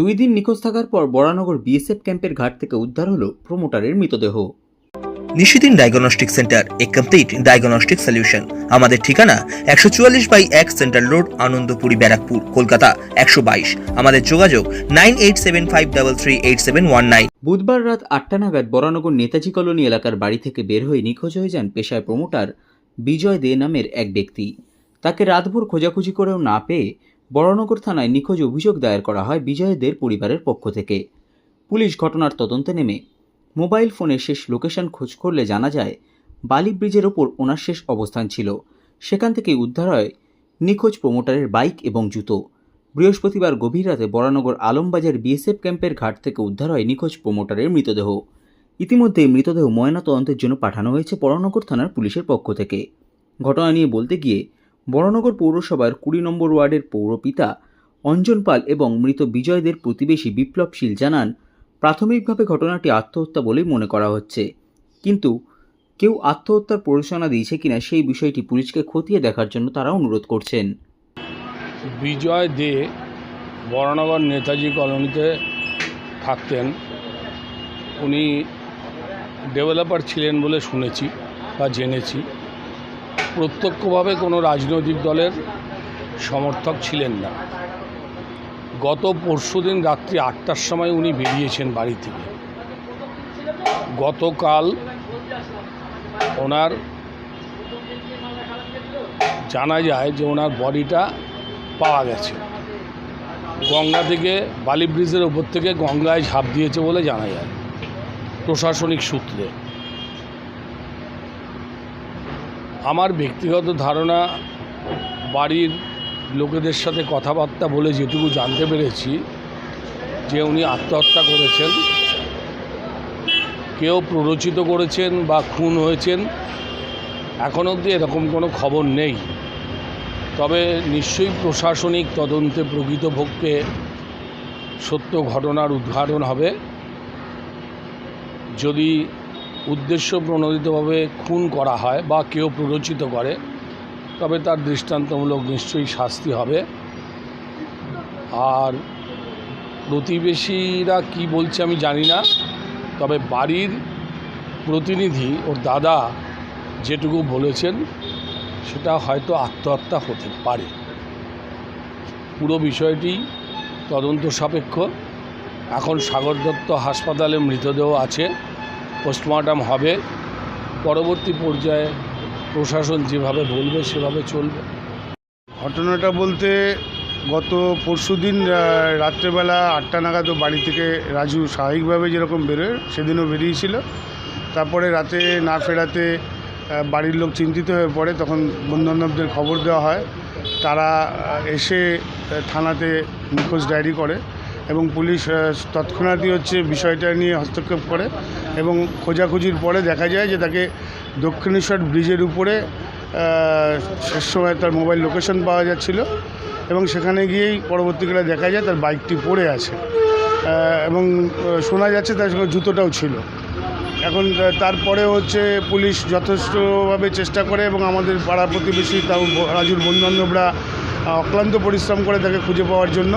দুই দিন নিখোঁজ থাকার পর বরানগর বিএসএফ ক্যাম্পের ঘাট থেকে উদ্ধার হলো প্রমোটারের মৃতদেহ। নিশিদিন ডায়াগনস্টিক সেন্টার এ কমপ্লিট ডায়াগনস্টিক সলিউশন আমাদের ঠিকানা একশো চুয়াল্লিশ বাই এক সেন্ট্রাল রোড আনন্দপুরি ব্যারাকপুর কলকাতা একশো বাইশ। আমাদের যোগাযোগ nine eight seven five double three eight seven one nine. বুধবার রাত আটটা নাগাদ বরানগর নেতাজি কলোনি এলাকার বাড়ি থেকে বের হয়ে নিখোঁজ হয়ে যান পেশায় প্রমোটার বিজয় দে নামের এক ব্যক্তি। তাকে রাতভর খোঁজাখুঁজি করেও না পেয়ে বরানগর থানায় নিখোঁজ অভিযোগ দায়ের করা হয় বিজয়দের পরিবারের পক্ষ থেকে। পুলিশ ঘটনার তদন্তে নেমে। মোবাইল ফোনের শেষ লোকেশন খোঁজ করলে জানা যায়, বালি ব্রিজের ওপর ওনার শেষ অবস্থান ছিল। সেখান থেকে উদ্ধার হয় নিখোঁজ প্রমোটারের বাইক এবং জুতো। বৃহস্পতিবার গভীর রাতে বরানগর আলমবাজার বিএসএফ ক্যাম্পের ঘাট থেকে উদ্ধার হয় নিখোঁজ প্রমোটারের মৃতদেহ। ইতিমধ্যে মৃতদেহ ময়না তদন্তের জন্য পাঠানো হয়েছে বরানগর থানার পুলিশের পক্ষ থেকে। ঘটনা নিয়ে বলতে গিয়ে বরানগর পৌরসভার কুড়ি নম্বর ওয়ার্ডের পৌরপিতা অঞ্জন পাল এবং মৃত বিজয়দের প্রতিবেশী বিপ্লব শীল জানান, প্রাথমিকভাবে ঘটনাটি আত্মহত্যা বলেই মনে করা হচ্ছে। কিন্তু কেউ আত্মহত্যার প্ররোচনা দিয়েছে কিনা সেই বিষয়টি পুলিশকে খতিয়ে দেখার জন্য তারা অনুরোধ করছেন। বিজয় দে বরানগর নেতাজি কলোনিতে থাকতেন। উনি ডেভেলপার ছিলেন বলে শুনেছি বা জেনেছি। প্রত্যক্ষভাবে কোনো রাজনৈতিক দলের সমর্থক ছিলেন না। গত পরশুদিন রাত্রি আটটার সময় উনি বেরিয়েছেন বাড়ি থেকে। গতকাল ওনার জানা যায় যে ওনার বডিটা পাওয়া গেছে। গঙ্গা থেকে বালি ব্রিজের ওপর থেকে গঙ্গায় ঝাঁপ দিয়েছে বলে জানা যায়। প্রশাসনিক সূত্রে। আমার ব্যক্তিগত ধারণা বাড়ির লোকেদের সাথে কথাবার্তা বলে যেটুকু জানতে পেরেছি, যে উনি আত্মহত্যা করেছেন, কেউ প্ররোচিত করেছেন বা খুন হয়েছেন, এখন অবধি এরকম কোনো খবর নেই। তবে নিশ্চয়ই প্রশাসনিক তদন্তে প্রকৃতপক্ষে সত্য ঘটনার উদ্ঘাটন হবে। যদি উদ্দেশ্য প্রণোদিতভাবে খুন করা হয় বা কেউ প্ররোচিত করে, তবে তার দৃষ্টান্তমূলক নিশ্চয়ই শাস্তি হবে। আর প্রতিবেশীরা কি বলছে আমি জানি না, তবে বাড়ির প্রতিনিধি ওর দাদা যেটুকু বলেছেন, সেটা হয়তো আত্মহত্যা হতে পারে। পুরো বিষয়টি তদন্ত সাপেক্ষ। এখন সাগর দত্ত হাসপাতালে মৃতদেহ আছে। পোস্টমর্টম হবে। পরবর্তী পর্যায়ে প্রশাসন যেভাবে বলবে সেভাবে চলবে। ঘটনাটা বলতে গত পরশুদিন আহ, রাত্রেবেলা আটটা নাগাদ বাড়ি থেকে রাজু স্বাভাবিকভাবে যেরকম বেরোয় সেদিনও বেরিয়েছিল। তারপরে রাতে না ফেরাতে বাড়ির লোক চিন্তিত হয়ে পড়ে। তখন বন্ধুবান্ধবদের খবর দেওয়া হয়। তারা এসে থানাতে নিখোঁজ ডায়েরি করে। এবং পুলিশ তৎক্ষণাৎই হচ্ছে বিষয়টা নিয়ে হস্তক্ষেপ করে এবং খোঁজাখুঁজির পরে দেখা যায় যে তাকে দক্ষিণেশ্বর ব্রিজের উপরে শেষ সময় তার মোবাইল লোকেশন পাওয়া যাচ্ছিল এবং সেখানে গিয়েই পরবর্তীকালে দেখা যায় তার বাইকটি পড়ে আছে। এবং শোনা যাচ্ছে তার সঙ্গে জুতোটাও ছিল। এখন তারপরে হচ্ছে পুলিশ যথেষ্টভাবে চেষ্টা করে এবং আমাদের পাড়া প্রতিবেশী তাও রাজুর বন্ধুবান্ধবরা অক্লান্ত পরিশ্রম করে তাকে খুঁজে পাওয়ার জন্য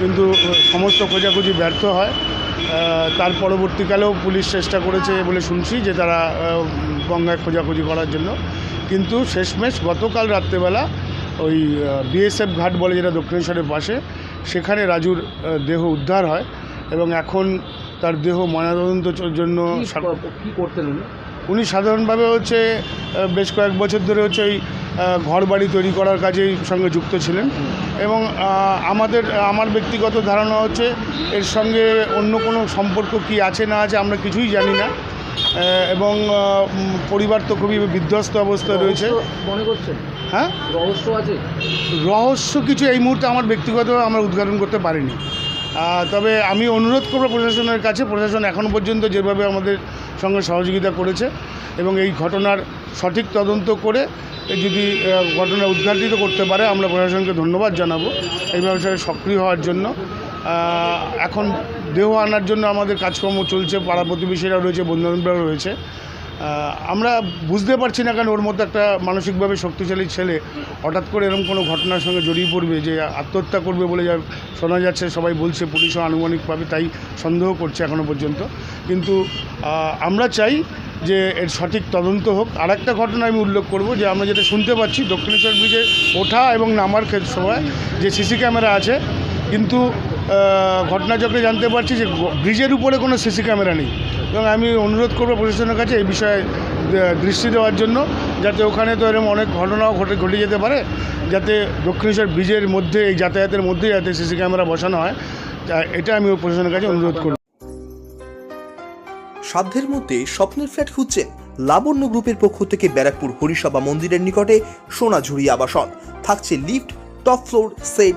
কিন্তু সমস্ত খোঁজাখুঁজি ব্যর্থ হয়। তার পরবর্তীকালেও পুলিশ চেষ্টা করেছে বলে শুনছি যে তারা গঙ্গায় খোঁজাখুঁজি করার জন্য। কিন্তু শেষমেশ গতকাল রাত্রেবেলা ওই বিএসএফ ঘাট বলে যেটা দক্ষিণেশ্বরের পাশে সেখানে রাজুর দেহ উদ্ধার হয় এবং এখন তার দেহ ময়নাতদন্তের জন্য কি করতেন উনি? সাধারণভাবে হচ্ছে বেশ কয়েক বছর ধরে হচ্ছে ওই ঘর বাড়ি তৈরি করার কাজেই সঙ্গে যুক্ত ছিলেন। এবং আমাদের আমার ব্যক্তিগত ধারণা হচ্ছে এর সঙ্গে অন্য কোনো সম্পর্ক কি আছে না আছে আমরা কিছুই জানি না। এবং পরিবার তো খুবই বিধ্বস্ত অবস্থায় রয়েছে। মনে করছেন? হ্যাঁ? রহস্য আছে? রহস্য কিছু এই মুহূর্তে আমার ব্যক্তিগত আমরা উদ্ঘাটন করতে পারিনি। তবে আমি অনুরোধ করব প্রশাসনের কাছে, প্রশাসন এখনও পর্যন্ত যেভাবে আমাদের সঙ্গে সহযোগিতা করেছে এবং এই ঘটনার সঠিক তদন্ত করে যদি ঘটনা উদ্ঘাটিত করতে পারে, আমরা প্রশাসনকে ধন্যবাদ জানাব। এই ব্যবসায় সক্রিয় হওয়ার জন্য। এখন দেহ আনার জন্য আমাদের কাজকর্ম চলছে, পাড়া প্রতিবেশীরা রয়েছে, বন্ধুবান্ধবরাও রয়েছে। আমরা বুঝতে পারছি না কেন ওর মধ্যে একটা মানসিকভাবে শক্তিশালী ছেলে হঠাৎ করে এরকম কোনো ঘটনার সঙ্গে জড়িয়ে পড়বে যে আত্মহত্যা করবে বলে যা শোনা যাচ্ছে, সবাই বলছে, পুলিশও আনুমানিকভাবে তাই সন্দেহ করছে এখনও পর্যন্ত। কিন্তু আমরা চাই যে এর সঠিক তদন্ত হোক। আর একটা ঘটনা আমি উল্লেখ করব যে আমরা যেটা শুনতে পাচ্ছি, দক্ষিণেশ্বর ব্রিজে ওঠা এবং নামার ক্ষেত্রে সময় যে সিসি ক্যামেরা আছে, কিন্তু ঘটনাচক্রে জানতে পারছি যে ব্রিজের উপরে কোনো সিসি ক্যামেরা নেই। এবং আমি অনুরোধ করব প্রশাসনের কাছে এই বিষয়ে দৃষ্টি দেওয়ার জন্য, যাতে ওখানে তো এরকম অনেক ঘটনাও ঘটে ঘটে যেতে পারে, যাতে দক্ষিণেশ্বর ব্রিজের মধ্যে, এই যাতায়াতের মধ্যে যাতে সিসি ক্যামেরা বসানো হয়। এটা আমি প্রশাসনের কাছে অনুরোধ করব। সাধ্যের মধ্যে স্বপ্নের ফ্ল্যাট খুঁজছেন লাবণ্য গ্রুপের পক্ষ থেকে ব্যারাকপুর হরিসভা মন্দিরের নিকটে সোনাঝুরি আবাসন। থাকছে lift, top floor set